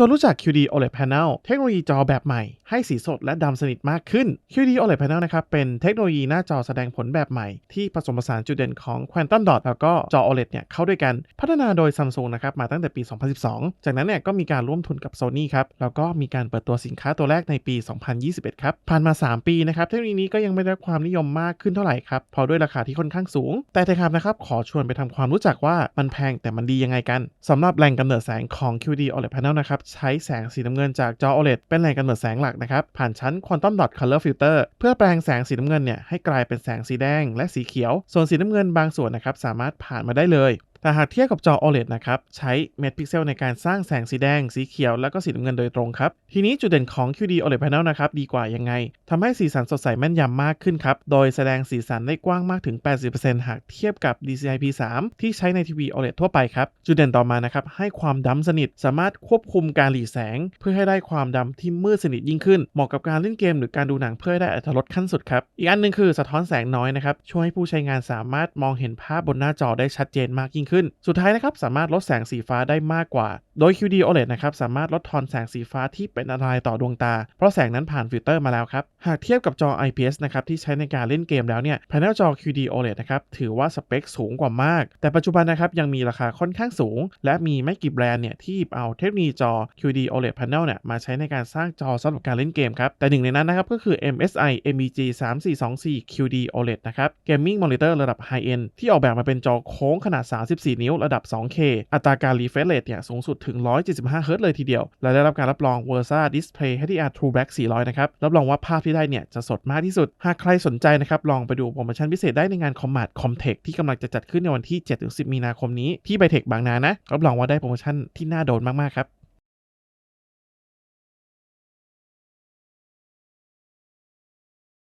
ชวนรู้จัก QD OLED Panel เทคโนโลยีจอแบบใหม่ ให้สีสดและดำสนิทมากขึ้น QD OLED Panel นะครับ เป็นเทคโนโลยีหน้าจอแสดงผลแบบใหม่ ที่ผสมผสานจุดเด่นของ Quantum Dot แล้วก็จอ OLED เนี่ย เข้าด้วยกัน พัฒนาโดย Samsung นะครับ มาตั้งแต่ปี 2012 จากนั้นเนี่ย ก็มีการร่วมทุนกับ Sony ครับ แล้วก็มีการเปิดตัวสินค้าตัวแรกในปี 2021 ครับ ผ่านมา 3 ปีนะครับ เทคโนโลยีนี้ก็ยังไม่ได้ความนิยมมากขึ้นเท่าไหร่ครับเพราะด้วยราคาที่ค่อนข้างสูง แต่เทครับนะครับ ขอชวนไปทำความรู้จักว่ามันแพงแต่มันดียังไงกันสำหรับแหล่งกำเนิดแสงของ QD OLED Panel นะครับใช้แสงสีน้ำเงินจากจอ OLED เป็นแหล่งกำเนิดแสงหลักนะครับ ผ่านชั้น Quantum Dot Color Filter เพื่อแปลงแสงสีน้ำเงินเนี่ยให้กลายเป็นแสงสีแดงและสีเขียว ส่วนสีน้ำเงินบางส่วนนะครับสามารถผ่านมาได้เลยแต่หากเทียบกับจอ OLED นะครับใช้เม็ดพิกเซลในการสร้างแสงสีแดง สีเขียว แล้วก็สีน้ำเงินโดยตรงครับ ทีนี้จุดเด่นของ QD OLED Panel นะครับดีกว่ายังไงทำให้สีสันสดใสแม่นยำมากขึ้นครับ โดยแสดงสีสันได้กว้างมากถึง 80%หากเทียบกับ DCI-P3 ที่ใช้ในทีวี OLED ทั่วไปครับ จุดเด่นต่อมานะครับให้ความดำสนิทสามารถควบคุมการหลีแสง เพื่อให้ได้ความดำที่มืดสนิทยิ่งขึ้นเหมาะกับการเล่นเกมหรือการดูหนังเพื่อให้ได้อรรถรสขั้นสุดครับอีกอันหนึงคือสะท้อนแสงน้อยนะครับช่วยให้ผู้ใช้งานสามารถมองเห็นภาพบนหน้าจอได้ชัดเจนมากยิ่งขึ้น สุดท้ายนะครับสามารถลดแสงสีฟ้าได้มากกว่า โดย QD OLED นะครับสามารถลดทอนแสงสีฟ้าที่เป็นอันตรายต่อดวงตา เพราะแสงนั้นผ่านฟิลเตอร์มาแล้วครับ หากเทียบกับจอ IPS นะครับที่ใช้ในการเล่นเกมแล้วเนี่ยแผงจอ QD OLED นะครับถือว่าสเปคสูงกว่ามาก แต่ปัจจุบันนะครับยังมีราคาค่อนข้างสูง และมีไม่กี่แบรนด์เนี่ยที่หยิบเอาเทคโนโลยีจอ QD OLED Panel เนี่ยมาใช้ในการสร้างจอสำหรับการเล่นเกมครับแต่หนึ่งในนั้นนะครับก็คือ MSI MEG 3424 QD OLED นะครับ Gaming Monitor ระดับ High End ที่ออกแบบมาเป็นจอโค้งขนาด14 นิ้วระดับ 2K อัตราการ refresh rate เนี่ยสูงสุดถึง 175 Hz เลยทีเดียว และได้รับการรับรอง Versa Display HDR True Black 400 นะครับ รับรองว่าภาพที่ได้เนี่ยจะสดมากที่สุด หากใครสนใจนะครับ ลองไปดูโปรโมชั่นพิเศษได้ในงาน Combat Comtech ที่กำลังจะจัดขึ้นในวันที่ 7-10 มีนาคมนี้ที่ไบเทคบางนานะ รับรองว่าได้โปรโมชั่นที่น่าโดนมากๆครับ